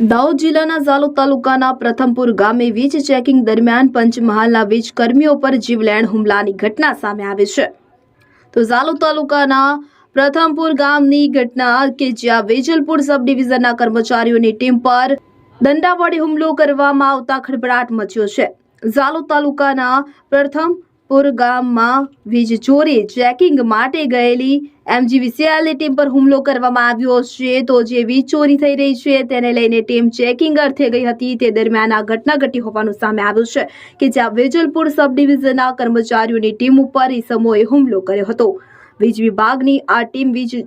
દાહોદ જિલ્લાના ઝાલોદ તાલુકાના પ્રથમપુર ગામે વીજ ચેકિંગ દરમિયાન પંચમહાલના વીજ કર્મીઓ પર જીવલેણ હુમલાની ઘટના સામે આવી છે. તો ઝાલોદ તાલુકાના પ્રથમપુર ગામની ઘટના કે જ્યાં વેજલપુર સબ ડિવિઝનના કર્મચારીઓની ટીમ પર દંડા હુમલો કરવામાં આવતા ખળભળાટ મચ્યો છે. ઝાલોદ તાલુકાના પ્રથમપુર ગામમાં વીજ ચોરી, ચેકિંગ માટે ગયેલી એમજીવીસીએલની ટીમ પર હુમલો કરવામાં આવ્યો છે. તો જે વીજ ચોરી થઈ રહી છે તેને લઈને ટીમ ચેકિંગ અર્થે ગઈ હતી. તે દરમિયાન આ ઘટના ઘટી હોવાનું સામે આવ્યું છે કે જ્યાં વેજલપુર સબ ડિવિઝનના કર્મચારીઓની ટીમ ઉપર ઈસમોએ હુમલો કર્યો હતો. વીજ વિભાગની આ ટીમ વીજ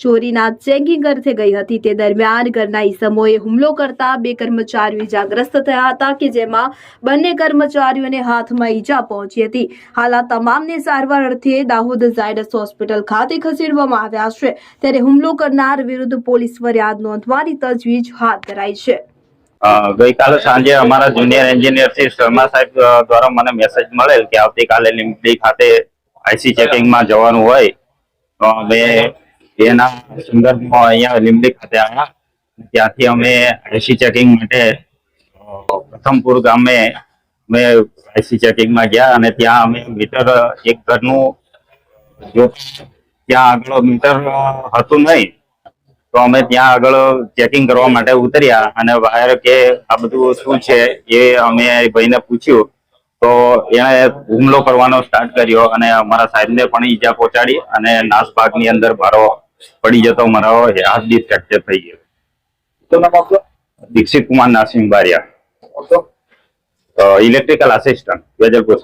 ચોરીના ચેકિંગ અર્થે ગઈ હતી. તે દરમિયાન ઘરના ઈસમોએ હુમલો કરતા બે કર્મચારીઓ ઇજાગ્રસ્ત થયા હતા કે જેમાં બંને કર્મચારીઓને હાથમાં ઈજા પહોંચી હતી. હાલ આ તમામને સારવાર અર્થે દાહોદ ઝાયડસ હોસ્પિટલ ખાતે ખસેડવામાં આવ્યા છે. ત્યારે હુમલો કરનાર વિરુદ્ધ પોલીસ ફરિયાદ નોંધવાની તજવીજ હાથ ધરાઈ છે. ગઈકાલે સાંજે અમારા જુનિયર એન્જિનિયર શ્રી શર્મા સાહેબ દ્વારા મને મેસેજ મળેલ કે આવતીકાલે લીમડી ખાતે આઈસી ચેકિંગમાં જવાનું હોય. તો અમે એના સંદર્ભમાં અહીંયા લીંબડી ખાતે આવ્યા. ત્યાંથી અમે આઈસી ચેકિંગ માટે પ્રથમપુર ગામે અમે આઈસી ચેકિંગમાં ગયા અને ત્યાં અમે મીટર એક ઘરનું ત્યાં આગળ મીટર હતું નહીં, તો અમે ત્યાં આગળ ચેકિંગ કરવા માટે ઉતર્યા અને વાયર કે આ બધું શું છે એ અમે ભાઈને પૂછ્યું. તો એણે હુમલો કરવાનો સ્ટાર્ટ કર્યો અને અમારા સાહેબને પણ ઈજા પહોંચાડી અને નાસભાગની અંદર મારો પડી જતો મારો હાથ બી ફ્રેક્ચર થઈ ગયો. તો નામ આપજો દીક્ષિત કુમાર નાસિમ બારિયા ઇલેક્ટ્રિકલ આસિસ્ટન્ટ વેજલપુર